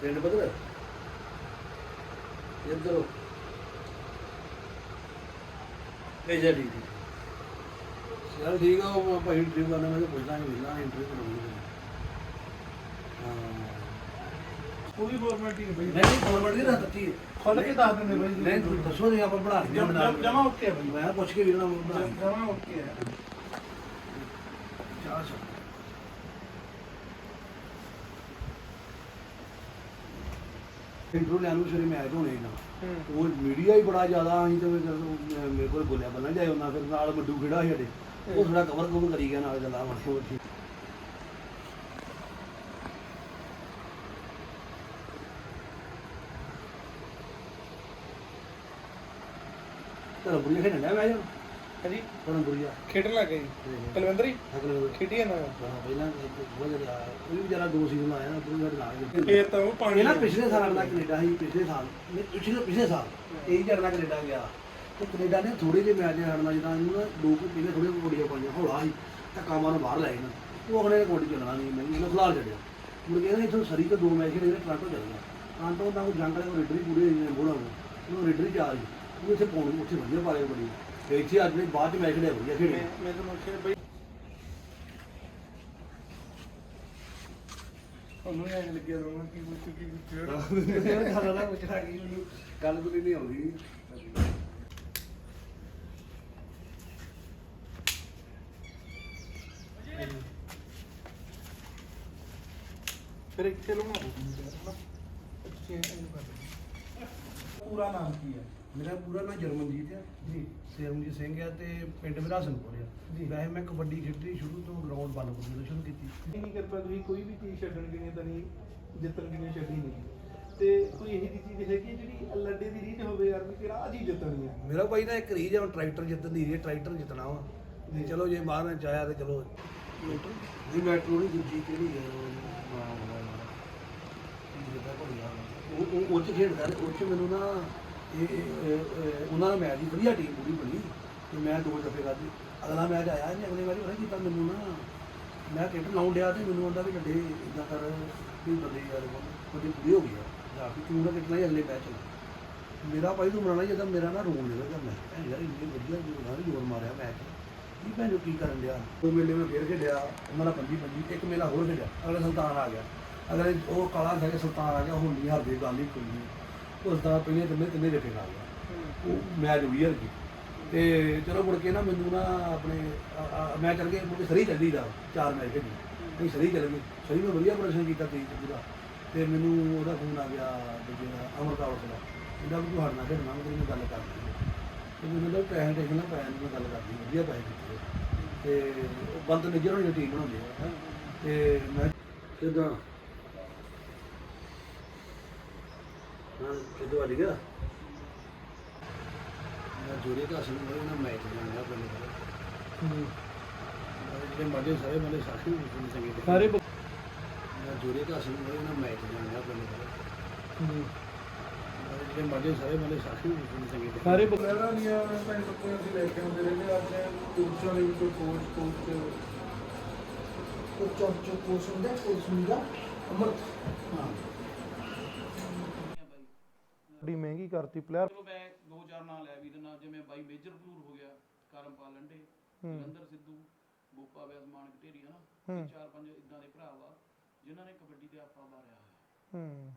ਪਿੰਡ ਬਦਲ। ਇੱਧਰ। ਇਹ ਜਿਹੜੀ ਚਲ ਠੀਕ ਆ ਉਹ ਆਪਾਂ ਇੰਟਰਵਿਊ ਕਰਨਾ ਮੈਂ ਪੁੱਛਦਾ ਨਹੀਂ ਮਿਲਣਾ ਇੰਟਰਵਿਊ ਕਰਾਉਣੀ ਹਾਂ ਪੂਰੀ ਫਾਰਮੈਲਿਟੀ ਹੈ ਬਈ? ਨਹੀਂ ਨਹੀਂ ਰੱਖ ਦਿੱਤੀ। ਖੁੱਲ ਕੇ ਦੱਸ ਦਿੰਦੇ ਬਈ। ਨਹੀਂ ਤੁਸੀਂ ਦੱਸੋ ਨਹੀਂ ਆਪਾਂ ਬਣਾ ਦਿੰਦੇ ਹਾਂ ਬਣਾ ਕੇ। ਜਮਾ ਓਕੇ ਹੈ ਬਈ। ਮੈਂ ਪੁੱਛ ਕੇ ਵੀਰਣਾ ਬਣਾ ਦਿੰਦੇ ਜਮਾ ਓਕੇ ਹੈ। ਚਾਹ ਸੌ ਇੰਟਰਵਿਊ ਲੈਣ ਨੂੰ ਸਵੇਰੇ ਮੈਚ ਹੋਣੇ ਨਾ ਉਹ ਮੀਡੀਆ ਹੀ ਬੜਾ ਜ਼ਿਆਦਾ ਅਸੀਂ ਤੇ ਜਦੋਂ ਮੇਰੇ ਕੋਲ ਬੋਲਿਆ ਬੰਨਾ ਜਾਏ ਉਹਨਾਂ ਫਿਰ ਨਾਲ ਮੱਡੂ ਖੇੜਾ ਸੀ ਸਾਡੇ। ਉਹ ਥੋੜਾ ਕਵਰ ਕਵਰ ਕਰੀ ਗਿਆ ਨਾਲ ਗੱਲਾਂ ਮਾੜੀ ਮੋਟੀ ਧਰਮਪੁਰੀਆ ਖੇਡਣ ਡਿਆ ਮੈਂ ਜਾਂ ਹਾਂਜੀ। ਧਰਮਪੁਰੀਆ। ਖੇਡਣ ਲੱਗ ਗਏ ਕਲਵੰਦਰੀ ਅਗਲੇ ਖੇਡੀ ਨਾ ਪਹਿਲਾਂ ਬਹੁਤ ਜ਼ਿਆਦਾ ਉਹ ਵੀ ਵਿਚਾਰਾ ਦੋ ਸੀਜ਼ਨ ਲਾਇਆ ਨਾ ਪੂਰੀ ਨਾਲ ਫੇਰ ਤਾਂ ਉਹ ਪਾਣੀ ਇਹ ਨਾ ਪਿਛਲੇ ਸਾਲ ਅਗਲਾ ਕੈਨੇਡਾ ਸੀ ਪਿਛਲੇ ਸਾਲ ਨਹੀਂ, ਪਿਛਲੇ ਪਿਛਲੇ ਸਾਲ ਇਹ ਜੜਨਾ ਕੈਨੇਡਾ ਗਿਆ। ਤੇ ਕੈਨੇਡਾ ਨੇ ਥੋੜੇ ਜਿਹੇ ਮੈਚ ਹੜਨਾ ਜਿੱਦਾਂ ਇਹਨੂੰ ਨਾ ਦੋ ਕੁ ਪਹਿਲੇ ਥੋੜੇ ਕੋਡੀਆਂ ਪਾਈਆਂ ਹੌਲਾ ਸੀ ਤਾਂ ਕਾਮਾਂ ਨੂੰ ਬਾਹਰ ਲੈ ਗਏ ਨਾ। ਉਹ ਅਗਲੇ ਨੇ ਕੋਡੀ ਚੱਲਣਾ ਨਹੀਂ ਮੈਂ ਇਹਨੂੰ ਖਿਲਾਰ ਛੱਡਿਆ। ਮੁੜ ਕੇ ਇਹਨੇ ਇੱਥੋਂ ਸਰੀ ਤੋਂ ਦੋ ਮੈਚ ਖੇਡੇ ਟਰਾਂਟੋ ਚੱਲ ਗਿਆ। ਟਰਾਂਟੋ ਦਾ ਉਹ ਜੰਗ ਵਾਲੇ ਰੇਡਰ ਪੂਰੇ ਹੋਏ ਬੋਲਾ ਉਹ ਰੇਡਰ ਜਾ ਰਹੀ ਉਹ ਇੱਥੇ ਪਾਉਣੀ ਉੱਥੇ ਵਧੀਆ ਪਾਲੇ ਬੜੀ। ਤੇ ਇੱਥੇ ਅੱਜ ਨੇ ਬਾਅਦ ਚ ਮੈਚ ਖੇਡਿਆ ਵਧੀਆ ਖੇਡੇ ਮੈਂ ਮੈਂ ਤੁਹਾਨੂੰ ਆਖਿਆ ਬਈ ਉਹਨੂੰ ਐਂ ਲੱਗਿਆ ਰੋਣਾ ਕਿ ਉਹ ਕੀ ਕੀ ਗੱਲ ਨਾ ਪੁੱਛਣਾ ਕੀ ਮੈਨੂੰ ਗੱਲ ਕੋਈ ਨਹੀਂ ਆਉਂਦੀ। ਫਿਰ ਇੱਥੇ ਲਾਉਣਾ। ਪਊਗਾ ਪੂਰਾ ਨਾਮ ਕੀ ਹੈ? ਮੇਰਾ ਪੂਰਾ ਨਾਮ ਜਰਮਨਜੀਤ ਹੈ ਜੀ। ਸਰਮਜੀਤ ਸਿੰਘ ਹੈ ਤੇ ਪਿੰਡ ਮੇਰਾ ਹਸਨਪੁਰ ਆ। ਜੀ। ਵੈਸੇ ਮੈਂ ਕਬੱਡੀ ਖੇਡੀ ਸ਼ੁਰੂ ਤੋਂ ਗਰਾਊਂਡ ਬੰਨ ਤੋਂ ਸ਼ੁਰੂ ਕੀਤੀ। ਇਹ ਕਿਰਪਾ ਤੁਸੀਂ ਕੋਈ ਵੀ ਚੀਜ਼ ਛੱਡਣ ਕਿ ਨਹੀਂ ਤਾਂ ਨਹੀਂ ਜਿੱਤਣ ਕਿ ਨਹੀਂ ਛੱਡੀ ਨਹੀਂ। ਤੇ ਕੋਈ ਇਹੋ ਜਿਹੀ ਚੀਜ਼ ਹੈਗੀ ਹੈ ਜਿਹੜੀ ਲੱਡੇ ਦੀ ਰੀਝ ਹੋਵੇ ਯਾਰ ਵੀ ਕਿਹੜਾ ਆ ਚੀਜ਼ ਜਿੱਤਣੀ ਹੈ ਮੇਰਾ ਭਾਈ ਨਾ ਇੱਕ ਰੀਜ ਆ ਟਰੈਕਟਰ ਜਿੱਤਣ ਦੀ ਰੀਜ ਟਰੈਕਟਰ ਜਿੱਤਣਾ ਵਾ। ਤੇ ਚਲੋ ਜੇ ਬਾਹਰ ਵਿੱਚ ਆਇਆ ਤੇ ਚਲੋ। ਨਹੀਂ ਮੈਟਰੋ ਨਹੀਂ ਦੂਜੀ ਕਿਹੜੀ ਹੈ ਉਹ। ਉਹ ਉਹ ਉਹ ਚ ਖੇਡਦਾ ਤੇ ਉਹ ਚ ਮੈਨੂੰ ਨਾ ਇਹ, ਇਹ- ਇਹ- ਉਹਨਾਂ ਦਾ ਮੈਚ ਦੀ ਵਧੀਆ ਟੀਮ ਪੂਰੀ ਬਣੀ ਤੇ ਮੈਂ ਦੋ ਜਫੇ ਖਾਧੇ ਅਗਲਾ ਮੈਚ ਆਇਆ ਨਹੀਂ ਅਗਲੇ ਵਾਰੀ ਪਤਾ ਕੀਤਾ ਮੈਨੂੰ ਨਾ, ਮੈਂ ਕ੍ਰਿਕਟ ਲਾਉਣ ਡਿਆ ਤੇ ਮੈਨੂੰ ਆਂਦਾ ਵੀ ਡੱਡੇ ਇਦਾਂ ਕਰ ਵੀ ਬੰਦੇ ਯਾਰ ਉਹਦੀ ਪੂਰੀ ਹੋ ਗਈ ਆ, ਜਾਂ ਤੂੰ ਨਾ ਕਿਤਨਾ ਹੀ ਅਗਲੇ ਮੈਚ ਮੇਰਾ ਭਾਈ ਤੂੰ ਮਰਾਣਾ ਜਦੋਂ ਮੇਰਾ ਨਾ ਰੋਣ ਲੱਗਾ ਮੈਂ ਭੈਣ ਯਾਰ ਇੰਨੇ ਵਧੀਆ ਜੋਰ ਜੋਰ ਮਾਰਿਆ ਮੈਚ ਕੀ ਭੈਣ ਜੋ ਕੀ ਕਰਨ ਡਿਆ? ਉਹ ਮੇਲੇ ਮੈਂ ਫੇਰ ਖੇਡਿਆ, ਉਹਨਾਂ ਦਾ ਪੰਜੀ ਪੰਜੀ, ਇੱਕ ਮੇਲਾ ਹੋਰ ਖੇਡਿਆ, ਅਗਲੇ ਸੁਲਤਾਨ ਆ ਗਿਆ। ਅਗਲੇ ਉਹ ਕਾਲਾ ਸਿੰਘ ਸੁਲਤਾਨ ਆ ਗਿਆ, ਹੁਣ ਨਹੀਂ ਹਾਰਦੇ, ਗੱਲ ਹੀ ਕੋਈ ਨਹੀਂ। ਉਸ ਦਾ ਪਹਿਲੇ ਤਿੰਨੇ ਤਿੰਨੇ ਜੱਫੇ ਖਾ ਉਹ ਮੈਚ ਵੀਰ ਗਈ ਤੇ ਚਲੋ ਮੁੜ ਕੇ ਨਾ ਮੈਨੂੰ ਨਾ ਆਪਣੇ ਮੈਂ ਚੱਲ ਗਿਆ, ਮੁੜ ਕੇ ਸਰੀ ਚੱਲੀ ਦਾ ਚਾਰ ਮੈਚ ਖੇਡੀ। ਨਹੀਂ, ਸਰੀ ਚੱਲ ਗਈ। ਸਰੀ ਮੈਂ ਵਧੀਆ ਪ੍ਰਦਰਸ਼ਨ ਕੀਤਾ ਤੇਈ ਪੂਰਾ। ਤੇ ਮੈਨੂੰ ਉਹਦਾ ਫੋਨ ਆ ਗਿਆ ਦੂਜੇ ਦਾ ਅਮਰਤਾ ਉਸ ਦਾ ਇਹਦਾ ਵੀ ਤੁਹਾਡੇ ਨਾਲ ਖੇਡਣਾ ਮੈਂ ਨਾਲ ਗੱਲ ਕਰਨੀ ਹੈ। ਤੇ ਮੈਨੂੰ ਤਾਂ ਪੈਸੇ ਦੇਖਣਾ ਪੈਸੇ ਦੀ ਮੈਂ ਗੱਲ ਕਰਨੀ ਵਧੀਆ ਪੈਸੇ ਦਿੱਤੇ ਤੇ ਉਹ ਬੰਦ ਨਿਜਰ ਹੋਣੀ ਟੀਮ ਬਣਾਉਂਦੇ ਆ। ਹੈਂ। ਤੇ ਮੈਂ ਕਿਦਾਂ? ਹਾਂ ਕਿਦੋਂ ਵੱਜ ਗਿਆ ਮੈਂ ਜੋਰੇ ਦਾ ਅਸਲ ਵਿੱਚ ਨਾ ਮੈਚ ਜਾਣਦਾ ਬੰਦੇ ਦਾ। ਜਿਹੜੇ ਮੱਡੇ ਸਾਰੇ ਮੱਡੇ ਸਾਖੀ ਨੂੰ ਚੰਗੇ ਤੇ। ਸਾਰੇ ਮੈਂ ਜੋਰੇ ਦਾ ਅਸਲ ਵਿੱਚ ਨਾ ਮੈਚ ਜਾਣਦਾ ਬੰਦੇ ਦਾ। ਜਿਹੜੇ ਮੱਡੇ ਸਾਰੇ ਮੱਡੇ ਸਾਖੀ ਨੂੰ ਚੰਗੇ ਤੇ। ਸਾਰੇ ਬਗੈਰਾ ਦੀਆਂ ਭੈਣ ਬੱਚੇ ਅਸੀਂ ਲੈ ਕੇ ਆਉਂਦੇ ਰਹਿੰਦੇ ਆ ਆਪਣੇ ਕੋਚਾਂ ਦੇ ਵਿੱਚੋਂ ਕੋਚ ਕੋਚ ਕੋਚੋਂ ਚੋਂ ਕੋਚ ਹੁੰਦਾ ਕੋਚ ਹੁੰਦਾ ਅਮਰ ਹਾਂ ਬੜੀ ਮਹਿੰਗੀ ਕਰਤੀ ਪਲੇਅਰ ਚਲੋ ਮੈਂ ਦੋ ਚਾਰ ਨਾਂ ਲੈ ਵੀ ਦਿੰਦਾ ਜਿਵੇਂ ਬਾਈ ਮੇਜਰ ਭਲੂਰ ਹੋ ਗਿਆ ਕਰਮਪਾਲ ਲੰਡੇ ਜਲੰਧਰ ਸਿੱਧੂ ਬੋਪਾ ਵੈਸਮਾਨ ਢੇਰੀ ਹਨਾ? ਇਹ ਚਾਰ ਪੰਜ ਇਦਾਂ ਦੇ ਭਰਾ ਵਾ ਜਿਨ੍ਹਾਂ ਨੇ ਕਬੱਡੀ ਤੇ ਆਪਾ ਮਾਰਿਆ ਹੋਇਆ। ਹੂੰ।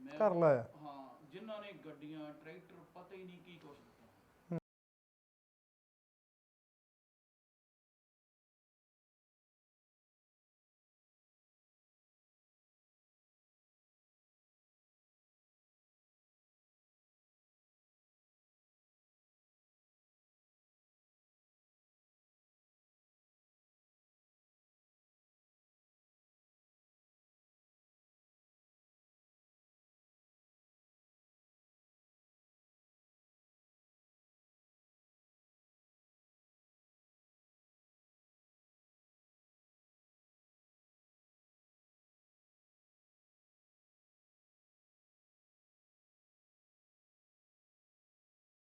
ਮੈਂ ਕਰ ਲਾਇਆ। ਹਾਂ ਜਿਨ੍ਹਾਂ ਨੇ ਗੱਡੀਆਂ ਟਰੈਕਟਰ ਪਤਾ ਹੀ ਨਹੀਂ ਕੀ ਕੁਛ